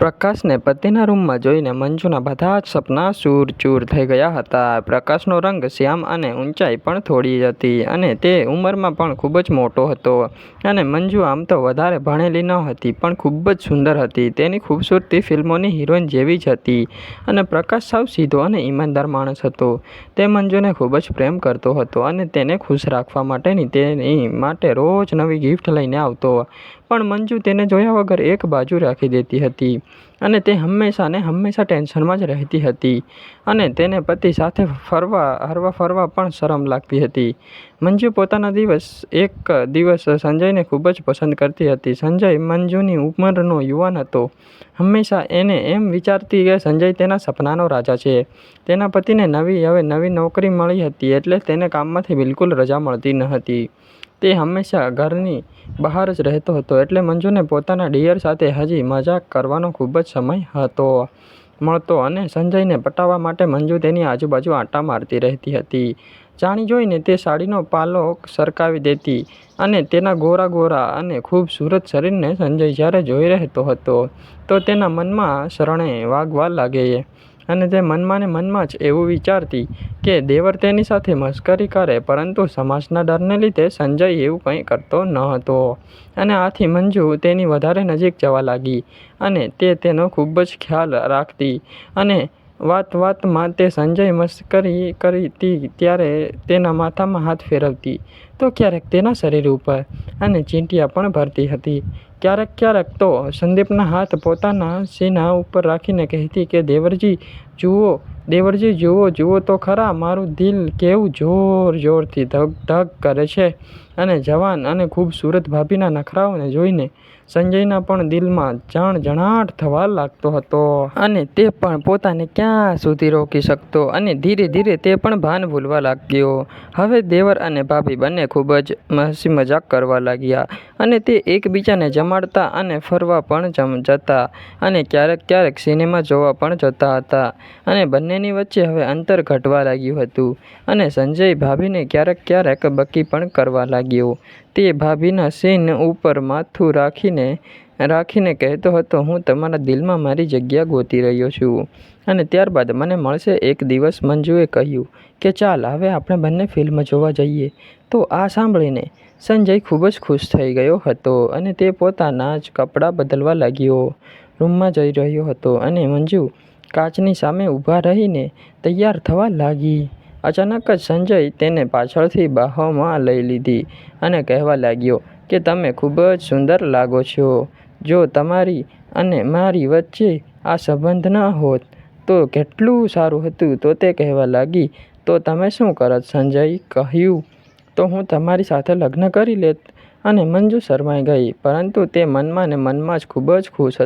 પ્રકાશને પતિના રૂમમાં જોઈને મંજુના બધા જ સપના ચૂર-ચૂર થઈ ગયા હતા. પ્રકાશનો રંગ શ્યામ અને ઊંચાઈ પણ થોડી હતી અને તે ઉંમરમાં પણ ખૂબ જ મોટો હતો અને મંજુ આમ તો વધારે ભણેલી ન હતી, પણ ખૂબ જ સુંદર હતી. તેની ખૂબસૂરતી ફિલ્મોની હિરોઈન જેવી જ હતી અને પ્રકાશ સાવ સીધો અને ઈમાનદાર માણસ હતો. તે મંજુને ખૂબ જ પ્રેમ કરતો હતો અને તેને ખુશ રાખવા માટેની તેની માટે રોજ નવી ગિફ્ટ લઈને આવતો. પણ મંજુ તેને જોયા વગર એક બાજુ રાખી દેતી હતી અને તે હંમેશા ને હંમેશા ટેન્શનમાં જ રહેતી હતી અને તેને પતિ સાથે ફરવા હરવા-ફરવા પણ શરમ લાગતી હતી. મંજુ પોતાના દિવસ, એક દિવસ સંજયને ખૂબ જ પસંદ કરતી હતી. સંજય મંજુની ઉંમરનો યુવાન હતો. હંમેશા એને એમ વિચારતી કે સંજય તેના સપનાનો રાજા છે. તેના પતિને નવી, હવે નવી નોકરી મળી હતી એટલે તેને કામમાંથી બિલકુલ રજા મળતી ન હતી. તે હંમેશા ઘરની બહાર જ રહેતો હતો એટલે મંજુને પોતાના ડિયર સાથે હજી મજાક કરવાનો ખૂબ જ સમય હતો, મળતો અને સંજયને પટાવવા માટે મંજુ તેની આજુબાજુ આંટા મારતી રહેતી હતી. જાણી જોઈને તે સાડીનો પાલો સરકાવી દેતી અને તેના ગોરા-ગોરા અને ખૂબસૂરત શરીરને સંજય જ્યારે જોઈ રહેતો હતો, તો તેના મનમાં શરણે વાગવા લાગે અને તે મનમાંને મનમાં જ એવું વિચારતી કે દેવર તેની સાથે મશ્કરી કરે, પરંતુ સમાજના ડરને લીધે સંજય એવું કંઈ કરતો ન હતો અને આથી મંજુ તેની વધારે નજીક જવા લાગી અને તે તેનો ખૂબ જ ખ્યાલ રાખતી અને વાત-વાતમાં તે સંજય મસ્કરી કરતી ત્યારે તેના માથામાં હાથ ફેરવતી તો ક્યારેક તેના શરીર ઉપર અને ચીંટિયા પણ ભરતી હતી. ક્યારેક-ક્યારેક તો સંદીપના હાથ પોતાના સીના ઉપર રાખીને કહેતી કે, દેવરજી, જુઓ દેવરજી, જુઓ જુઓ તો ખરા, મારું દિલ કેવું જોર-જોરથી ધક-ધક કરે છે. અને જવાન અને ખૂબસૂરત ભાભીના નખરાઓને જોઈને સંજયના પણ દિલમાં જાણ જણાટ થવા લાગતો હતો. અને તે પણ પોતાને ક્યાં સુધી રોકી શકતો અને ધીરે-ધીરે તે પણ ભાન ભૂલવા લાગ્યો. હવે દેવર અને ભાભી બંને ખૂબ જ હસી-મજાક કરવા લાગ્યા અને તે એકબીજાને જમાડતા અને ફરવા પણ જમ જતા અને ક્યારેક-ક્યારેક સિનેમા જોવા પણ જતા હતા અને બંનેની વચ્ચે હવે અંતર ઘટવા લાગ્યું હતું અને સંજય ભાભીને ક્યારેક-ક્યારેક બકી પણ કરવા લાગ્યો. તે ભાભીના સીન ઉપર માથું રાખીને રાખીને કહેતો હતો, હું તમારા દિલમાં મારી જગ્યા ગોતી રહ્યો છું અને ત્યારબાદ મને મળશે એક દિવસ મંજુએ કહ્યું કે, ચાલ, હવે આપણે બંને ફિલ્મ જોવા જઈએ. તો આ સાંભળીને સંજય ખૂબ જ ખુશ થઈ ગયો હતો અને તે પોતાના જ કપડાં બદલવા લાગ્યો. રૂમમાં જઈ રહ્યો હતો અને મંજુ કાચની સામે ઊભા રહીને તૈયાર થવા લાગી. અચાનક જ સંજય તેને પાછળથી બાહોમાં લઈ લીધી અને કહેવા લાગ્યો કે તમે ખૂબ જ સુંદર લાગો છો. જો તમારી અને મારી વચ્ચે આ સંબંધ ન હોત, તો કેટલું સારું હતું? તો તે કહેવા લાગી, તો તમે શું કરત સંજય? કહ્યું, તો હું તમારી સાથે લગ્ન કરી લેત. અને મંજુ શરમાઈ ગઈ, પરંતુ તે મનમાં ને મનમાં જ ખૂબ જ ખુશ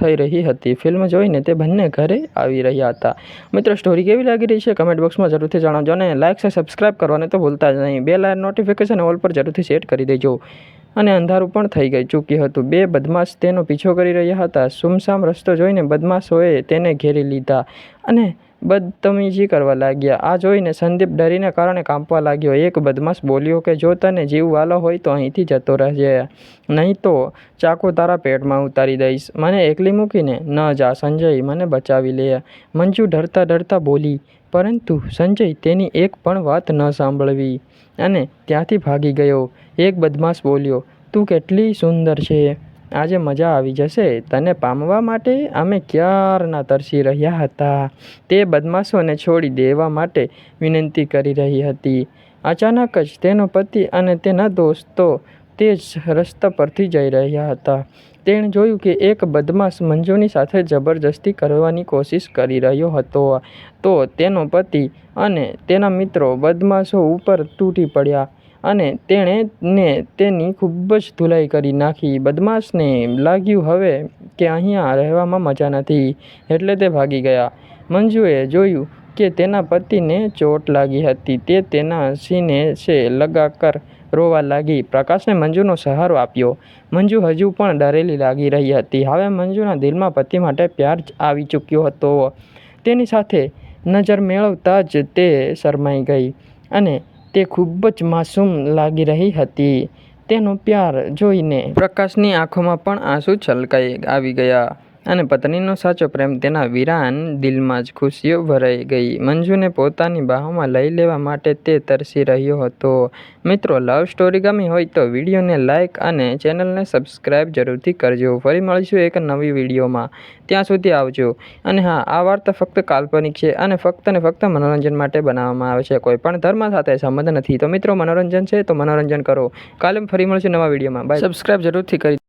થઈ રહી હતી. ફિલ્મ જોઈને તે બંને ઘરે આવી રહ્યા હતા. મિત્રો સ્ટોરી કેવી લાગી રહી છે કમેન્ટ બોક્સમાં જરૂરથી જણાવજો અને લાઇક અને સબસ્ક્રાઈબ કરવાને તો ભૂલતા જ નહીં. બે બેલ નોટિફિકેશન ઓલ પર જરૂરથી સેટ કરી દેજો અને અંધારું પણ થઈ ગઈ ચૂક્યું હતું. બે બદમાશ તેનો પીછો કરી રહ્યા હતા. સુમસામ રસ્તો જોઈને બદમાશોએ તેને ઘેરી લીધા અને બદતમીજી કરવા લાગ્યા. આ જોઈને સંદીપ ડરીને કારણે કાંપવા લાગ્યો. એક બદમાશ બોલ્યો કે, જો તને જીવ વહાલો હોય તો અહીંથી જતો રહેજે નહીં તો ચાકુ તારા પેટમાં ઉતારી દઈશ. મને એકલી મૂકીને ન જા, સંજય, મને બચાવી લે મંજુ ડરતા-ડરતા બોલી, પરંતુ સંજય તેની એક પણ વાત ન સાંભળવી અને ત્યાંથી ભાગી ગયો. એક બદમાશ બોલ્યો, તું કેટલી સુંદર છે. આજે મજા આવી જશે તને પામવા માટે અમે ક્યારના તરસી રહ્યા હતા. તે બદમાશોને છોડી દેવા માટે વિનંતી કરી રહી હતી. અચાનક જ તેનો પતિ અને તેના દોસ્તો તે જ રસ્તા પરથી જઈ રહ્યા હતા. તેણે જોયું કે એક બદમાશ મંજુની સાથે જબરજસ્તી કરવાની કોશિશ કરી રહ્યો હતો તો તેનો પતિ અને તેના મિત્રો બદમાશો ઉપર તૂટી પડ્યા અને તેણે ને તેની ખૂબ જ ધુલાઈ કરી નાખી. બદમાશને લાગ્યું હવે કે અહીંયા રહેવામાં મજા નથી, એટલે તે ભાગી ગયા. મંજુએ જોયું કે તેના પતિને ચોટ લાગી હતી. તે તેના સિંહને છે લગાકર રોવા લાગી. પ્રકાશને મંજુનો સહારો આપ્યો. મંજુ હજુ પણ ડરેલી લાગી રહી હતી. હવે મંજુના દિલમાં પતિ માટે પ્યાર આવી ચૂક્યો હતો. તેની સાથે નજર મેળવતા જ તે શરમાઈ ગઈ અને તે ખૂબ જ માસૂમ લાગી રહી હતી. તેનો પ્યાર જોઈને પ્રકાશની આંખોમાં પણ આંસુ છલકાઈ આવી ગયા. અને પત્નીનો સાચો પ્રેમ તેના વિરાન દિલમાં જ ખુશીઓ ભરાઈ ગઈ. મંજુને પોતાની બાહોમાં લઈ લેવા માટે તે તરસી રહ્યો હતો. મિત્રો લવ સ્ટોરી ગમી હોય તો વિડીયોને લાઇક અને ચેનલને સબસ્ક્રાઈબ જરૂરથી કરજો. ફરી મળીશું એક નવી વિડીયોમાં. ત્યાં સુધી આવજો. અને હા, આ વાર્તા ફક્ત કાલ્પનિક છે અને ફક્ત ને ફક્ત મનોરંજન માટે બનાવવામાં આવે છે. કોઈ પણ ધર્મ સાથે સંબંધ નથી. તો મિત્રો, મનોરંજન છે તો મનોરંજન કરો. કાલે ફરી મળીશું નવા વિડીયોમાં. બાય સબસ્ક્રાઈબ જરૂરથી કરી